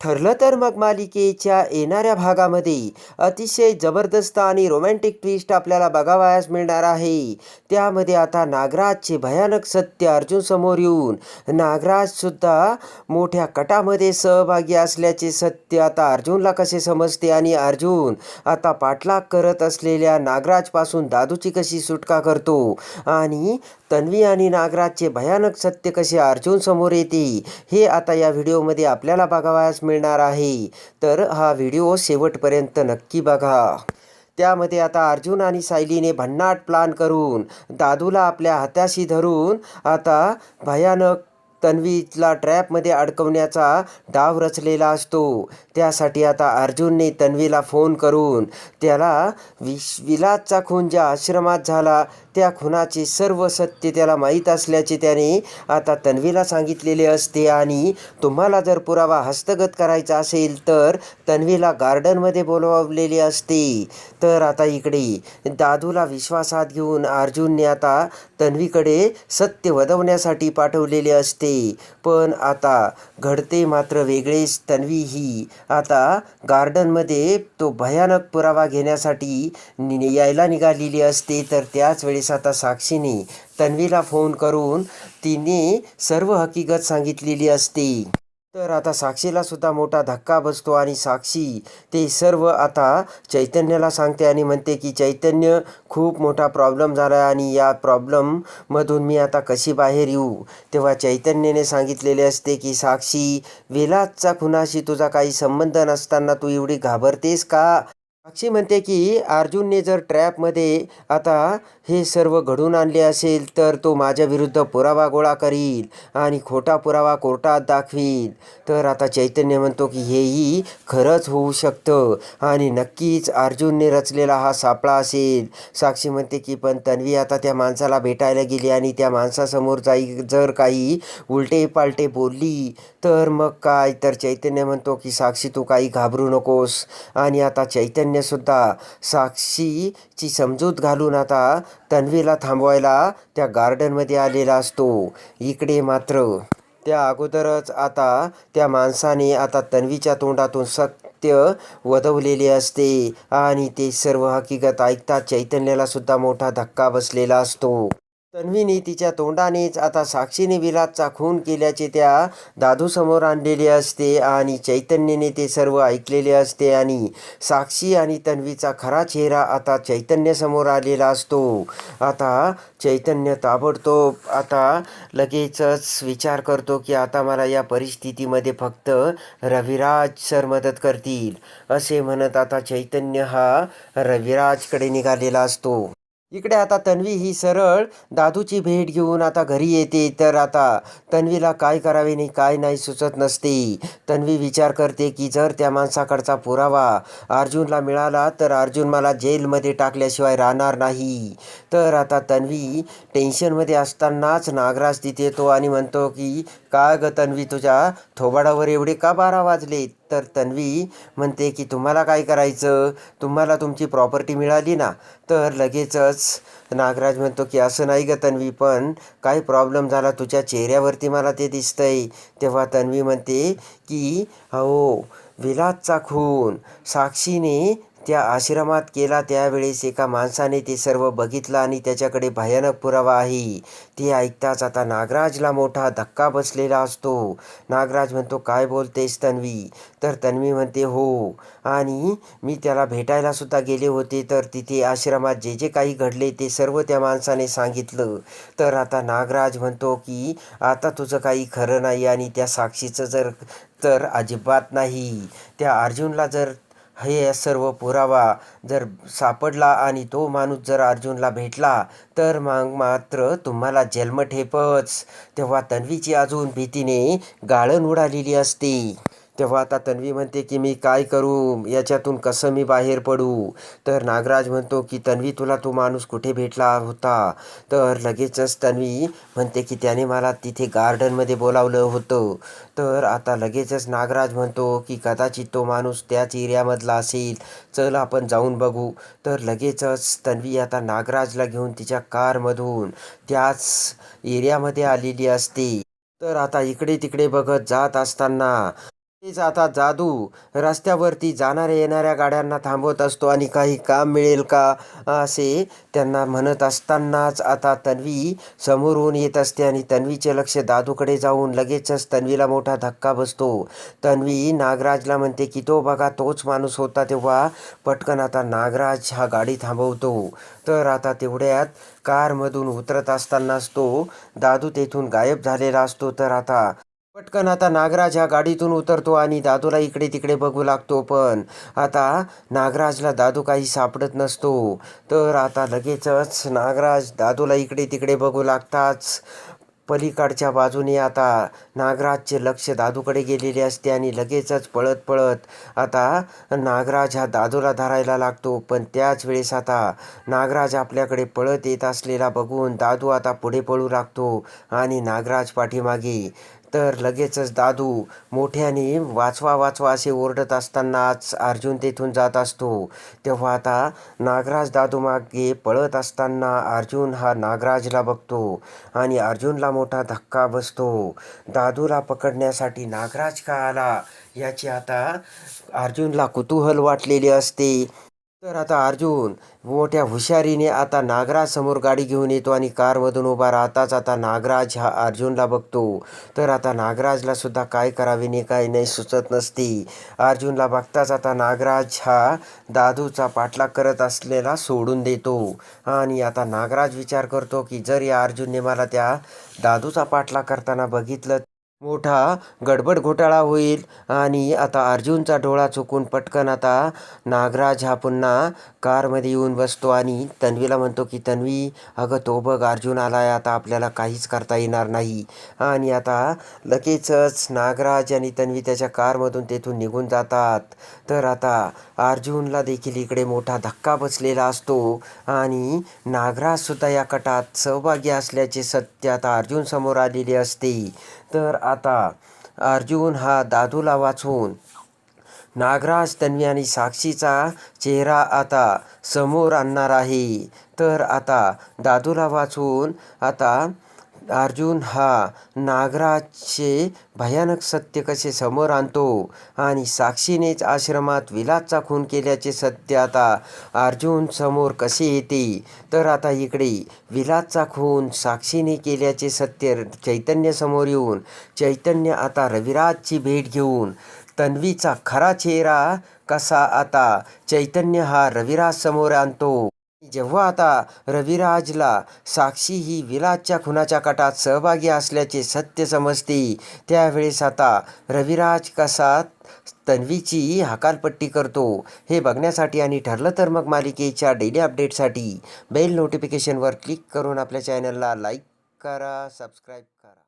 ठरलं तर मग मालिकेच्या येणाऱ्या भागामध्ये अतिशय जबरदस्त आणि रोमॅन्टिक ट्विस्ट आपल्याला बघावयास मिळणार आहे. त्यामध्ये आता नागराजचे भयानक सत्य अर्जुन समोर येऊन नागराजसुद्धा मोठ्या कटामध्ये सहभागी असल्याचे सत्य आता अर्जुनला कसे समजते आणि अर्जुन आता पाठलाग करत असलेल्या नागराजपासून दादूची कशी सुटका करतो? आणि तन्वी आणि नागराजचे भयानक सत्य कसे अर्जुन समोर येते? हे आता या व्हिडिओमध्ये आपल्याला बघावयास मिळणार आहे. तर हा व्हिडिओ शेवटपर्यंत नक्की बघा. त्यामध्ये आता अर्जुन आणि सायलीने भन्नाट प्लान करून दादूला आपल्या हाताशी धरून आता भयानक तन्वीला ट्रॅपमध्ये अडकवण्याचा डाव रचलेला असतो. त्यासाठी आता अर्जुनने तन्वीला फोन करून त्याला विश विलासचा खून ज्या आश्रमात झाला त्या खुनाचे सर्व सत्य त्याला माहीत असल्याचे त्याने आता तन्वीला सांगितलेले असते. आणि तुम्हाला जर पुरावा हस्तगत करायचा असेल तर तन्वीला गार्डनमध्ये बोलवलेले असते. तर आता इकडे दादूला विश्वासात घेऊन अर्जुनने आता तन्वीकडे सत्य वदवण्यासाठी पाठवलेले असते. पण आता घडते मात्र वेगळेच तन्वी ही. आता गार्डनमध्ये तो भयानक पुरावा घेण्यासाठी यायला निघालेली असते तर त्याच वेळेस आता साक्षीने तन्वीला फोन करून तिने सर्व हकीकत सांगितलेली असते. तर आता साक्षीला सुद्धा मोठा धक्का बसतो आणि साक्षी ते सर्व आता चैतन्याला सांगते आणि म्हणते की चैतन्य खूप मोठा प्रॉब्लेम झाला आहे आणि या प्रॉब्लेममधून मी आता कशी बाहेर येऊ? तेव्हा चैतन्याने सांगितलेले असते की साक्षी विलासचा खुनाशी तुझा काही संबंध नसताना तू एवढी घाबरतेस का? साक्षी म्हणते की अर्जुनने जर ट्रॅपमध्ये आता हे सर्व घडून आणले असेल तर तो माझ्या विरुद्ध पुरावा गोळा करील आणि खोटा पुरावा कोर्टात दाखवील. तर आता चैतन्य म्हणतो की हेही खरंच होऊ शकतं आणि नक्कीच अर्जुनने रचलेला हा सापळा असेल. साक्षी म्हणते की पण तन्वी आता त्या माणसाला भेटायला गेली आणि त्या माणसासमोर जाई जर काही उलटे पालटे बोलली तर मग काय? तर चैतन्य म्हणतो की साक्षी तू काही घाबरू नकोस आणि आता चैतन्य सुद्धा साक्षीची समजूत घालून आता तन्वीला थांबवायला त्या गार्डनमध्ये आलेला असतो. इकडे मात्र त्या अगोदरच आता त्या माणसाने आता तन्वीच्या तोंडातून सत्य वधवलेले असते आणि ते सर्व हकीकत ऐकता चैतन्याला सुद्धा मोठा धक्का बसलेला असतो. तन्वीने तिच्या तोंडानेच आता साक्षीने विलासचा खून केल्याचे त्या दादूसमोर आणलेले असते आणि चैतन्यने ते सर्व ऐकलेले असते आणि साक्षी आणि तन्वीचा खरा चेहरा आता चैतन्यासमोर आलेला असतो. आता चैतन्य ताबडतोब आता लगेचच विचार करतो की आता मला या परिस्थितीमध्ये फक्त रविराज सर मदत करतील असे म्हणत आता चैतन्य हा रविराजकडे निघालेला असतो. इकडे आता तन्वी ही सरळ दादूची भेट घेऊन आता घरी येते. तर आता तन्वीला काय करावे नाही काय नाही सुचत नसते. तन्वी विचार करते की जर त्या माणसाकडचा पुरावा अर्जुनला मिळाला तर अर्जुन मला जेलमध्ये टाकल्याशिवाय राहणार नाही. तर आता तन्वी टेन्शनमध्ये असतानाच नागराज तिथे येतो आणि म्हणतो की काय ग तन्वी तुझ्या थोबाडावर एवढे का बारा वाजलेत? तर तन्वी म्हणते की तुम्हाला काय करायचं? तुम्हाला तुमची प्रॉपर्टी मिळाली ना? तर लगेचच नागराज म्हणतो की असं नाही ग तन्वी पण काही प्रॉब्लेम झाला तुझ्या चेहऱ्यावरती मला ते दिसतंय. तेव्हा तन्वी म्हणते की हो विलासचा खून साक्षीने त्या आश्रमात केला त्यावेळेस एका माणसाने ते सर्व बघितलं आणि त्याच्याकडे भयानक पुरावा आहे. ते ऐकताच आता नागराजला मोठा धक्का बसलेला असतो. नागराज म्हणतो काय बोलतेस तन्वी? तर तन्वी म्हणते हो. आणि मी त्याला भेटायला सुद्धा गेले होते तर तिथे आश्रमात जे जे काही घडले ते सर्व त्या माणसाने सांगितलं. तर आता नागराज म्हणतो की आता तुझं काही खरं नाही आणि त्या साक्षीचं जर तर अजिबात नाही. त्या अर्जुनला जर हे सर्व पुरावा जर सापडला आणि तो माणूस जर अर्जुनला भेटला तर मग मात्र तुम्हाला जन्मठेपच तेव्हा तन्वीची अजून भीतीने गाळण उडालेली असते. तेव्हा आता तन्वी म्हणते की मी काय करू? याच्यातून कसं मी बाहेर पडू? तर नागराज म्हणतो की तन्वी तुला तो माणूस कुठे भेटला होता? तर लगेचच तन्वी म्हणते की त्याने मला तिथे गार्डनमध्ये बोलावलं होतं. तर आता लगेचच नागराज म्हणतो की कदाचित तो माणूस त्याच एरियामधला असेल. चल आपण जाऊन बघू. तर लगेचच तन्वी आता नागराजला घेऊन तिच्या कारमधून त्याच एरियामध्ये आलेली असते. तर आता इकडे तिकडे बघत जात असताना तेच आता जादू. रस्त्यावरती जाणाऱ्या येणाऱ्या गाड्यांना थांबवत असतो आणि काही काम मिळेल का असे त्यांना म्हणत असतानाच आता तन्वी समोरून येत असते आणि तन्वीचे लक्ष दादूकडे जाऊन लगेचच तन्वीला मोठा धक्का बसतो. तन्वी नागराजला म्हणते की तो बघा तोच माणूस होता तेव्हा पटकन आता नागराज हा गाडी थांबवतो. तर आता तेवढ्यात कारमधून उतरत असतानाच तो दादू तेथून गायब झालेला असतो. तर आता पटकन आता नागराज ह्या गाडीतून उतरतो आणि दादूला इकडे तिकडे बघू लागतो पण. आता नागराजला दादू काही सापडत नसतो. तर आता लगेचच नागराज दादूला इकडे तिकडे बघू लागताच. पलीकडच्या बाजूने आता नागराजचे लक्ष दादूकडे गेलेले असते आणि लगेचच पळत पळत आता नागराज हा दादूला धरायला लागतो. पण त्याच वेळेस आता नागराज आपल्याकडे पळत येत असलेला बघून दादू आता पुढे पळू लागतो आणि नागराज पाठीमागे तर लगेचच दादू मोठ्याने वाचवा वाचवा असे ओरडत असतानाच अर्जुन तेथून जात असतो. तेव्हा आता नागराज दादू मागे पळत असताना अर्जुन हा नागराजला बघतो आणि अर्जुनला मोठा धक्का बसतो. दादूला पकडण्यासाठी नागराज का आला? याची आता अर्जुनला कुतूहल वाटलेले असते. तर आता अर्जुन मोठ्या हुशारीने आता नागराजसमोर गाडी घेऊन येतो आणि कारमधून उभा राहताच आता नागराज हा अर्जुनला बघतो. तर आता नागराजला सुद्धा काय करावे नाही काय नाही सुचत नसते. अर्जुनला बघताच आता नागराज हा दादूचा पाठलाग करत असलेला सोडून देतो. आणि आता नागराज विचार करतो की जर या अर्जुनने मला त्या दादूचा पाठलाग करताना बघितलं मोठा गडबड घोटाळा होईल. आणि आता अर्जुनचा डोळा चुकून पटकन आता नागराज हा पुन्हा कारमध्ये येऊन बसतो. आणि तन्वीला म्हणतो की तन्वी अगं तो बघ अर्जुन आला आहे आता आपल्याला काहीच करता येणार नाही. आणि आता लगेचच नागराज आणि तन्वी त्याच्या कारमधून तेथून निघून जातात. तर आता अर्जुनला देखील इकडे मोठा धक्का बसलेला असतो. आणि नागराजसुद्धा या कटात सहभागी असल्याचे सत्य आता अर्जुन समोर आलेले असते. तर आता अर्जुन हा दादूला वाचून नागराज तन्वी आणि साक्षीचा चेहरा आता समोर आणणार आहे. तर आता दादूला वाचून आता अर्जुन हा नागराजचे भयानक सत्य कसे समोर आणतो आणि साक्षीनेच आश्रमात विलासचा खून केल्याचे सत्य आता अर्जुन समोर कसे येते? तर आता इकडे विलासचा खून साक्षीने केल्याचे सत्य चैतन्यसमोर येऊन चैतन्य आता रविराजची भेट घेऊन तन्वीचा खरा चेहरा कसा आता? चैतन्य हा रविराज समोर आणतो. जेव्हा आता रविराजला साक्षी ही विलासच्या खुनाच्या कटात सहभागी असल्याचे सत्य समजते त्यावेळेस आता रविराज कसा तन्वीची हकालपट्टी करतो हे बघण्यासाठी आणि ठरलं तर मग मालिकेच्या डेली अपडेटसाठी बेल नोटिफिकेशनवर क्लिक करून आपल्या चॅनलला लाईक करा सबस्क्राईब करा.